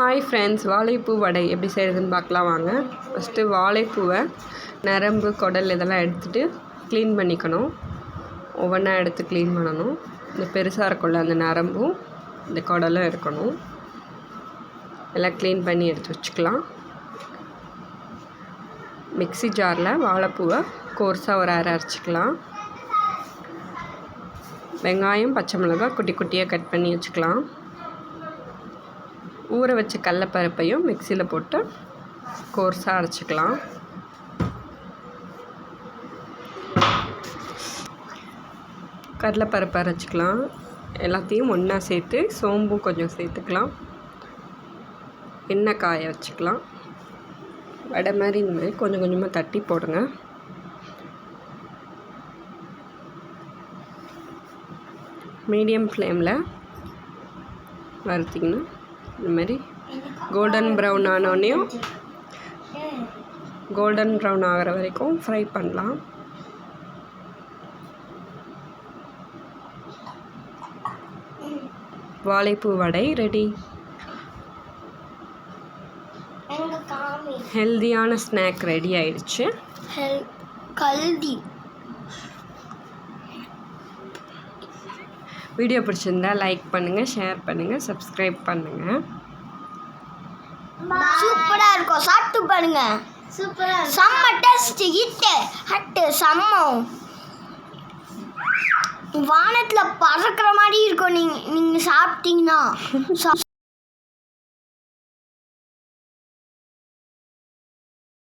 Hi friends வாழைப்பூ வடை எப்படி செய்கிறதுன்னு பார்க்கலாம் வாங்க. ஃபஸ்ட்டு வாழைப்பூவை நரம்பு குடல் இதெல்லாம் எடுத்துகிட்டு க்ளீன் பண்ணிக்கணும். ஒவ்வொன்றா எடுத்து க்ளீன் பண்ணணும். இந்த பெருசாக இருக்கும்ல அந்த நரம்பும் இந்த குடலும் இருக்கணும் எல்லாம் க்ளீன் பண்ணி எடுத்து வச்சுக்கலாம். மிக்ஸி ஜாரில் வாழைப்பூவை கோர்ஸாக ஒரு அரை அரைச்சிக்கலாம். வெங்காயம் பச்சை மிளகாய் குட்டி குட்டியாக கட் பண்ணி வச்சுக்கலாம். ஊற வச்ச கடலப்பருப்பையும் மிக்சியில் போட்டு கோர்ஸாக அரைச்சிக்கலாம். கடலைப்பருப்பு அரைச்சிக்கலாம். எல்லாத்தையும் ஒன்றா சேர்த்து சோம்பும் கொஞ்சம் சேர்த்துக்கலாம். எண்ணெய் காய வச்சுக்கலாம். வடை மாதிரி இந்த மாதிரி கொஞ்சம் கொஞ்சமாக தட்டி போடுங்க. மீடியம் ஃப்ளேமில் வறுத்திங்கன்னா இந்த மாதிரி. கோல்டன் ப்ரௌன் ஆனோடனையும் கோல்டன் ப்ரௌன் ஆகிற வரைக்கும் ஃப்ரை பண்ணலாம். வாழைப்பூ வடை ரெடி ஹெல்தியான ஸ்நாக் ரெடி ஆயிடுச்சு. கல்தி வீடியோ பிடிச்சிருந்தா லைக் பண்ணுங்கள் ஷேர் பண்ணுங்கள் சப்ஸ்கிரைப் பண்ணுங்கள் சூப்பரா இருக்கும். சாப்பிட்டு பாருங்க. சூப்பரா செம்ம டேஸ்ட் ஹிட்டு ஹட்டு செம்ம. வானத்துல பறக்கிற மாதிரி இருக்கும். நீங்க நீங்க சாப்பிட்டீங்கன்னா.